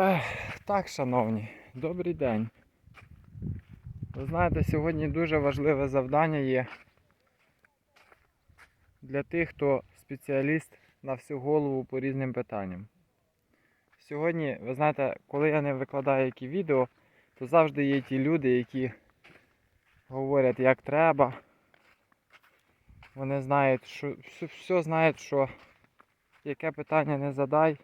Ех, так, шановні, добрий день. Ви знаєте, сьогодні дуже важливе завдання є для тих, хто спеціаліст на всю голову по різним питанням. Сьогодні, ви знаєте, коли я не викладаю які відео, то завжди є ті люди, які говорять, як треба. Вони знають, що все, знають, що яке питання не задай.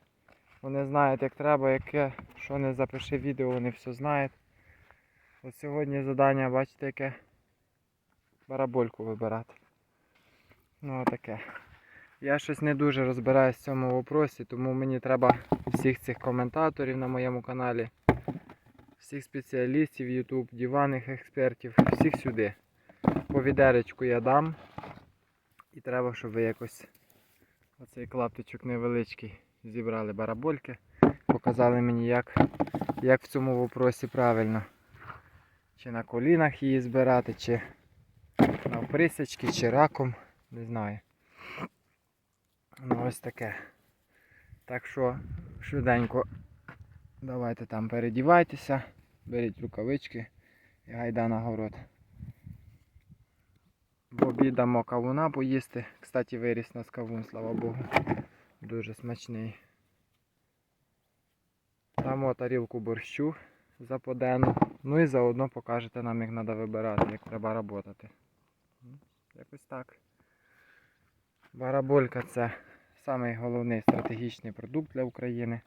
Вони знають, як треба, яке, що не запиши відео, вони все знають. От сьогодні завдання, бачите, яке барабольку вибирати. Ну таке. Я щось не дуже розбираюсь в цьому вопросі, тому мені треба всіх цих коментаторів на моєму каналі, всіх спеціалістів YouTube, диванних експертів, всіх сюди. По відеречку я дам. І треба, щоб ви якось оцей клаптичок невеличкий зібрали барабольки, показали мені, як, як в цьому вопросі правильно. Чи на колінах її збирати, чи на навприсячки, чи раком, не знаю. Ну ось таке. Так що швиденько давайте там передівайтеся, беріть рукавички і гайда на город. В обід дамо кавуна поїсти. Кстати, виріс нас кавун, слава Богу. Дуже смачний. Дамо тарілку борщу заподену. Ну і заодно покажете нам, як треба вибирати, як треба працювати. Якось так. Бараболька це самий головний стратегічний продукт для України.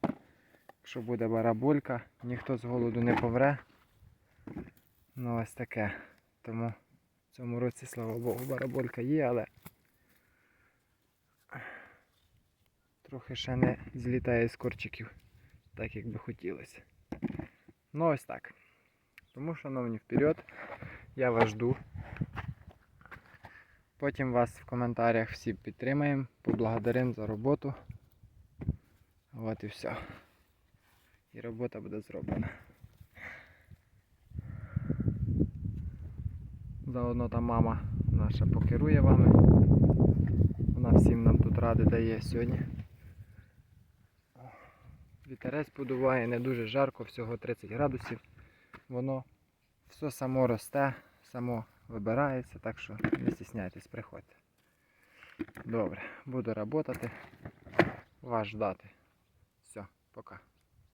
Якщо буде бараболька, ніхто з голоду не повре. Ну ось таке. Тому в цьому році, слава Богу, бараболька є, але трохи ще не злітає з корчиків, так як би хотілося. Ну ось так. Тому, шановні, вперед, я вас жду. Потім вас в коментарях всі підтримаємо, поблагодаримо за роботу. От і все. І робота буде зроблена. Заодно та мама наша покерує вами. Вона всім нам тут ради дає сьогодні. Вітерець подуває, не дуже жарко, всього 30 градусів. Воно все само росте, само вибирається, так що не стісняйтесь, приходьте. Добре, буду працювати, вас ждати. Все, пока.